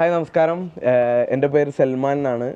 Hi നമസ്കാരം. എന്റെ പേര് സൽമാൻ എന്നാണ്.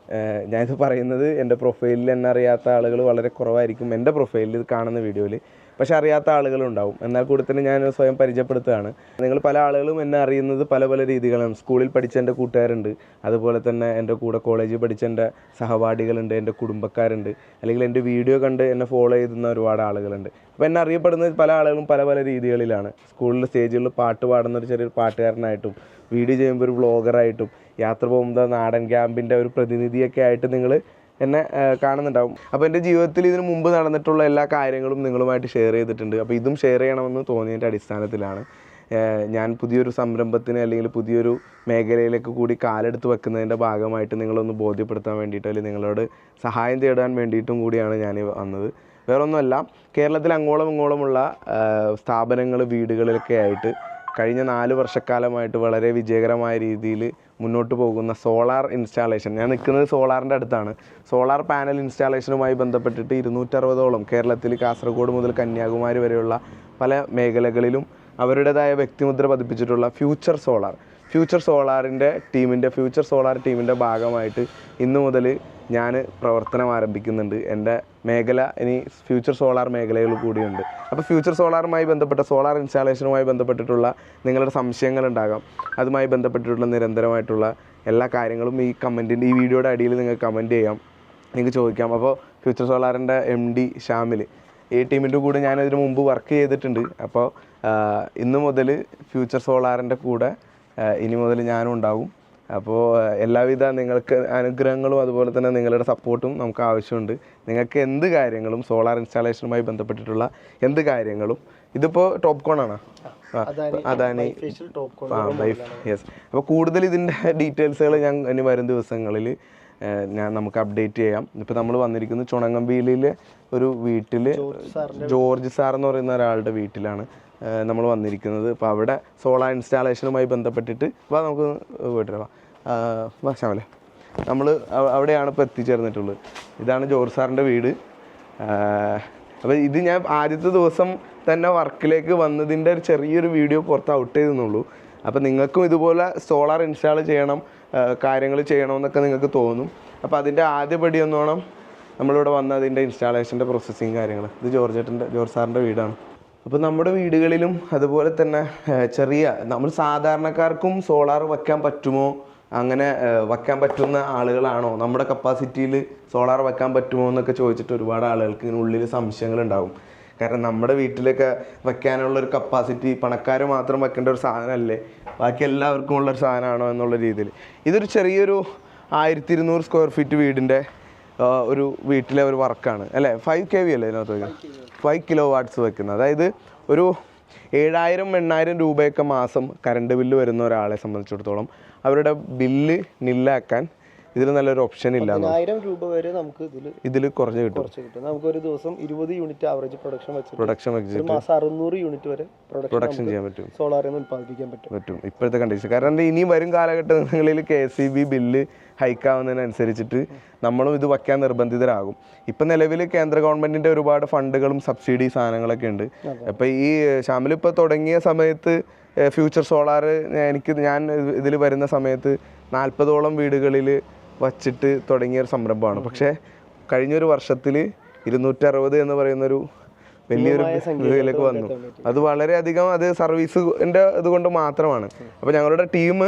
ഞാനിത് പറയുന്നത് എന്റെ പ്രൊഫൈലിൽ എന്നെ അറിയാത്ത ആളുകൾ വളരെ കുറവായിരിക്കും എന്റെ പ്രൊഫൈലിൽ കാണുന്ന വീഡിയോയിൽ. പക്ഷെ അറിയാത്ത ആളുകളുണ്ടാവും. എന്നാൽ കൂടുതൽ ഞാൻ സ്വയം പരിചയപ്പെടുത്തുകയാണ്. നിങ്ങൾ പല ആളുകളും എന്നെ അറിയുന്നത് പല പല രീതികളാണ്. സ്കൂളിൽ പഠിച്ച എന്റെ കൂട്ടുകാരുണ്ട്. അതുപോലെ തന്നെ എന്റെ കൂടെ കോളേജിൽ പഠിച്ച എന്റെ സഹപാഠികളുണ്ട് എന്റെ കുടുംബക്കാരുണ്ട്. അല്ലെങ്കിൽ എന്റെ വീഡിയോ കണ്ട് എന്നെ ഫോളോ ചെയ്യുന്ന ഒരുപാട് ആളുകളുണ്ട്. അപ്പോൾ എന്നെ അറിയപ്പെടുന്നത് പല ആളുകളും പല പല രീതികളിലാണ്. സ്കൂളിൽ സ്റ്റേജുകളിൽ പാട്ട് പാടുന്ന ഒരു ചെറിയൊരു പാട്ടുകാരനായിട്ടും വീഡിയോ ചെയ്യുമ്പോൾ ഒരു വ്ളോഗറായിട്ടും യാത്ര പോകുമ്പോൾ നാടൻ ക്യാമ്പിന്റെ ഒരു പ്രതിനിധിയൊക്കെ ആയിട്ട് നിങ്ങൾ എന്നെ കാണുന്നുണ്ടാവും. അപ്പോൾ എന്റെ ജീവിതത്തിൽ ഇതിന് മുമ്പ് നടന്നിട്ടുള്ള എല്ലാ കാര്യങ്ങളും നിങ്ങളുമായിട്ട് ഷെയർ ചെയ്തിട്ടുണ്ട്. അപ്പോൾ ഇതും ഷെയർ ചെയ്യണമെന്ന് തോന്നിയതിന്റെ അടിസ്ഥാനത്തിലാണ് ഞാൻ പുതിയൊരു സംരംഭത്തിന് അല്ലെങ്കിൽ പുതിയൊരു മേഖലയിലേക്ക് കൂടി കാലെടുത്ത് വെക്കുന്നതിന്റെ ഭാഗമായിട്ട് നിങ്ങളൊന്ന് ബോധ്യപ്പെടുത്താൻ വേണ്ടിയിട്ട് അല്ലെങ്കിൽ നിങ്ങളോട് സഹായം തേടാൻ വേണ്ടിയിട്ടും കൂടിയാണ് ഞാൻ വന്നത്. വേറൊന്നുമല്ല കേരളത്തിൽ അങ്ങോളം ഇങ്ങോളമുള്ള സ്ഥാപനങ്ങൾ വീടുകളിലൊക്കെ ആയിട്ട് കഴിഞ്ഞ നാല് വർഷക്കാലമായിട്ട് വളരെ വിജയകരമായ രീതിയിൽ മുന്നോട്ട് പോകുന്ന സോളാർ ഇൻസ്റ്റാളേഷൻ. ഞാൻ നിൽക്കുന്നത് സോളാറിന്റെ അടുത്താണ്. സോളാർ പാനൽ ഇൻസ്റ്റാളേഷനുമായി ബന്ധപ്പെട്ടിട്ട് ഇരുന്നൂറ്ററുപതോളം കേരളത്തിൽ കാസർഗോഡ് മുതൽ കന്യാകുമാരി വരെയുള്ള പല മേഖലകളിലും അവരുടേതായ വ്യക്തിമുദ്ര പതിപ്പിച്ചിട്ടുള്ള ഫ്യൂച്ചർ സോളാർ. ഫ്യൂച്ചർ സോളാറിന്റെ ടീമിന്റെ ഫ്യൂച്ചർ സോളാർ ടീമിന്റെ ഭാഗമായിട്ട് ഇന്നു മുതൽ ഞാൻ പ്രവർത്തനം ആരംഭിക്കുന്നുണ്ട്. എന്റെ മേഖല ഇനി ഫ്യൂച്ചർ സോളാർ മേഖലകൾ കൂടിയുണ്ട്. അപ്പോൾ ഫ്യൂച്ചർ സോളാറുമായി ബന്ധപ്പെട്ട സോളാർ ഇൻസ്റ്റാളേഷനുമായി ബന്ധപ്പെട്ടിട്ടുള്ള നിങ്ങളുടെ സംശയങ്ങൾ ഉണ്ടാകാം. അതുമായി ബന്ധപ്പെട്ടിട്ടുള്ള നിരന്തരമായിട്ടുള്ള എല്ലാ കാര്യങ്ങളും ഈ കമന്റിന്റെ ഈ വീഡിയോയുടെ അടിയിൽ നിങ്ങൾക്ക് കമന്റ് ചെയ്യാം. നിങ്ങൾക്ക് ചോദിക്കാം. അപ്പോൾ ഫ്യൂച്ചർ സോളാറിന്റെ എം ഡി ഷാമിൽ ഈ ടീമിന്റെ കൂടെ ഞാൻ ഇതിനു മുമ്പ് വർക്ക് ചെയ്തിട്ടുണ്ട്. അപ്പോൾ ഇന്ന് മുതൽ ഫ്യൂച്ചർ സോളാറിന്റെ കൂടെ ഇനി മുതൽ ഞാനും ഉണ്ടാവും. അപ്പോൾ എല്ലാവിധ നിങ്ങൾക്ക് അനുഗ്രഹങ്ങളും അതുപോലെ തന്നെ നിങ്ങളുടെ സപ്പോർട്ടും നമുക്ക് ആവശ്യമുണ്ട്. നിങ്ങൾക്ക് എന്ത് കാര്യങ്ങളും സോളാർ ഇൻസ്റ്റാളേഷനുമായി ബന്ധപ്പെട്ടിട്ടുള്ള എന്ത് കാര്യങ്ങളും ഇതിപ്പോൾ ടോപ്പ് കോൺ ആണോ? ആ, അതാണ് ലൈഫ് യെസ് അപ്പോൾ കൂടുതൽ ഇതിന്റെ ഡീറ്റെയിൽസുകൾ ഞാൻ ഇനി വരും ദിവസങ്ങളിൽ ഞാൻ നമുക്ക് അപ്ഡേറ്റ് ചെയ്യാം. ഇപ്പോൾ നമ്മൾ വന്നിരിക്കുന്നത് ചുണങ്ങമ്പീലിലെ ഒരു വീട്ടിൽ ജോർജ് സാർ എന്ന് പറയുന്ന ഒരാളുടെ വീട്ടിലാണ്. നമ്മൾ വന്നിരിക്കുന്നത്. അപ്പോൾ അവിടെ സോളാർ ഇൻസ്റ്റാളേഷനുമായി ബന്ധപ്പെട്ടിട്ട് വാ നമുക്ക് പോയിട്ട് വാ ആ, നമ്മൾ അവിടെയാണ് ഇപ്പോൾ എത്തിച്ചേർന്നിട്ടുള്ളത്. ഇതാണ് ജോർജ് സാറിന്റെ വീട്. അപ്പോൾ ഇത് ഞാൻ ആദ്യത്തെ ദിവസം തന്നെ വർക്കിലേക്ക് വന്നതിന്റെ ഒരു ചെറിയൊരു വീഡിയോ പുറത്ത് ഔട്ട് ചെയ്തെന്നുള്ളൂ. അപ്പോൾ നിങ്ങൾക്കും ഇതുപോലെ സോളാർ ഇൻസ്റ്റാൾ ചെയ്യണം കാര്യങ്ങൾ ചെയ്യണമെന്നൊക്കെ നിങ്ങൾക്ക് തോന്നും. അപ്പോൾ അതിന്റെ ആദ്യ പടി എന്നോണം നമ്മളിവിടെ വന്ന അതിന്റെ ഇൻസ്റ്റാളേഷന്റെ പ്രോസസ്സിങ് കാര്യങ്ങൾ ഇത് ജോർജേട്ടന്റെ ജോർജ് സാറിന്റെ വീടാണ്. അപ്പോൾ നമ്മുടെ വീടുകളിലും അതുപോലെ തന്നെ ചെറിയ നമ്മൾ സാധാരണക്കാർക്കും സോളാർ വയ്ക്കാൻ പറ്റുമോ? അങ്ങനെ വയ്ക്കാൻ പറ്റുന്ന ആളുകളാണോ? നമ്മുടെ കപ്പാസിറ്റിയിൽ സോളാർ വയ്ക്കാൻ പറ്റുമോ എന്നൊക്കെ ചോദിച്ചിട്ട് ഒരുപാട് ആളുകൾക്ക് ഇതിനുള്ളിൽ സംശയങ്ങളുണ്ടാവും. കാരണം നമ്മുടെ വീട്ടിലൊക്കെ വെക്കാനുള്ള ഒരു കപ്പാസിറ്റി പണക്കാർ മാത്രം വെക്കേണ്ട ഒരു സാധനമല്ലേ? ബാക്കി എല്ലാവർക്കും ഉള്ളൊരു സാധനമാണോ എന്നുള്ള രീതിയിൽ ഇതൊരു ചെറിയൊരു ആയിരത്തി ഇരുന്നൂറ് സ്ക്വയർ ഫീറ്റ് വീടിന്റെ ഒരു വീട്ടിലെ ഒരു വർക്കാണ്. അല്ലേ? ഫൈവ് കെ വി അല്ലേ ഇതിനകത്ത് ഫൈവ് കിലോ വാട്ട്സ് വെക്കുന്നത്. അതായത് ഒരു ഏഴായിരം എണ്ണായിരം രൂപയൊക്കെ മാസം കറണ്ട് ബില്ല് വരുന്ന ഒരാളെ സംബന്ധിച്ചിടത്തോളം അവരുടെ ബില്ല് നില്ലാക്കാൻ ഇതിൽ നല്ലൊരു ഓപ്ഷൻ ഇല്ല ആയിരം രൂപ വരെ നമുക്ക് ഇതിൽ ഇതിൽ കുറഞ്ഞ് കിട്ടും. കുറച്ച് കിട്ടും. നമുക്ക് ഒരു ദിവസം ഇരുപത് യൂണിറ്റ് ആവറേജ് പ്രൊഡക്ഷൻ വെച്ചിട്ട് പ്രൊഡക്ഷൻ ഒരു മാസം അറുന്നൂറ് യൂണിറ്റ് വരെ പ്രൊഡക്ഷൻ ചെയ്യാൻ പറ്റും. സോളാറിൽ നിന്ന് ഉത്പാദിപ്പിക്കാൻ പറ്റും. പറ്റും. ഇപ്പോഴത്തെ കണ്ടീഷൻ കാരണം ഇനിയും ഇനി വരും കാലഘട്ടങ്ങളിൽ K S C B bill ഹൈക്കാവുന്നതിനനുസരിച്ചിട്ട് നമ്മളും ഇത് വയ്ക്കാൻ നിർബന്ധിതരാകും. ഇപ്പം നിലവിൽ കേന്ദ്ര ഗവൺമെന്റിന്റെ ഒരുപാട് ഫണ്ടുകളും സബ്സിഡി സാധനങ്ങളൊക്കെ ഉണ്ട്. അപ്പോൾ ഈ ഷാമിൽ ഇപ്പോൾ തുടങ്ങിയ സമയത്ത് ഫ്യൂച്ചർ സോളാർ എനിക്ക് ഞാൻ ഇതിൽ വരുന്ന സമയത്ത് നാൽപ്പതോളം വീടുകളിൽ വച്ചിട്ട് തുടങ്ങിയ ഒരു സംരംഭമാണ്. പക്ഷേ കഴിഞ്ഞൊരു വർഷത്തിൽ ഇരുന്നൂറ്ററുപത് എന്ന് പറയുന്നൊരു വലിയൊരു ഇതിലേക്ക് വന്നു. അത് വളരെയധികം അത് സർവീസിന്റെ ഇതുകൊണ്ട് മാത്രമാണ്. അപ്പോൾ ഞങ്ങളുടെ ടീം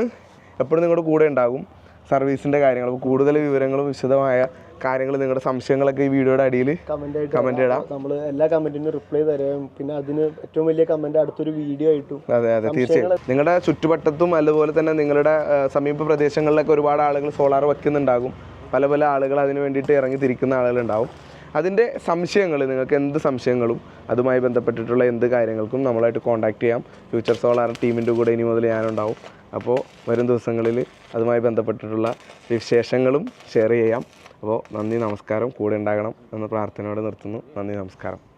എപ്പോഴും നിങ്ങളുടെ കൂടെ ഉണ്ടാകും. സർവീസിന്റെ കാര്യങ്ങൾ അപ്പോൾ കൂടുതൽ വിവരങ്ങളും വിശദമായ കാര്യങ്ങൾ നിങ്ങളുടെ സംശയങ്ങളൊക്കെ ഈ വീഡിയോയുടെ അടിയിൽ കമന്റ് ഇടാം. നമ്മൾ എല്ലാ കമന്റിനും റിപ്ലൈ തരാം. പിന്നെ അതിന് ഏറ്റവും വലിയ കമന്റ് അടുത്തൊരു വീഡിയോ ആയിട്ടും അതെ അതെ തീർച്ചയായും. നിങ്ങളുടെ ചുറ്റുവട്ടത്തും അതുപോലെ തന്നെ നിങ്ങളുടെ സമീപ പ്രദേശങ്ങളിലൊക്കെ ഒരുപാട് ആളുകൾ സോളാർ വെക്കുന്നുണ്ടാകും. പല പല ആളുകൾ അതിന് വേണ്ടിയിട്ട് ഇറങ്ങി തിരിക്കുന്ന ആളുകളുണ്ടാവും. അതിന്റെ സംശയങ്ങൾ നിങ്ങൾക്ക് എന്ത് സംശയങ്ങളും അതുമായി ബന്ധപ്പെട്ടിട്ടുള്ള എന്ത് കാര്യങ്ങൾക്കും നമ്മളായിട്ട് കോൺടാക്ട് ചെയ്യാം. ഫ്യൂച്ചർ സോളാർ ടീമിന്റെ കൂടെ ഇനി മുതൽ ഞാനുണ്ടാവും. അപ്പോൾ വരും ദിവസങ്ങളിൽ അതുമായി ബന്ധപ്പെട്ടിട്ടുള്ള വിശേഷങ്ങളും ഷെയർ ചെയ്യാം. അപ്പോൾ നന്ദി നമസ്കാരം. കൂടെ ഉണ്ടാകണം എന്ന പ്രാർത്ഥനയോടെ നിർത്തുന്നു. നന്ദി നമസ്കാരം.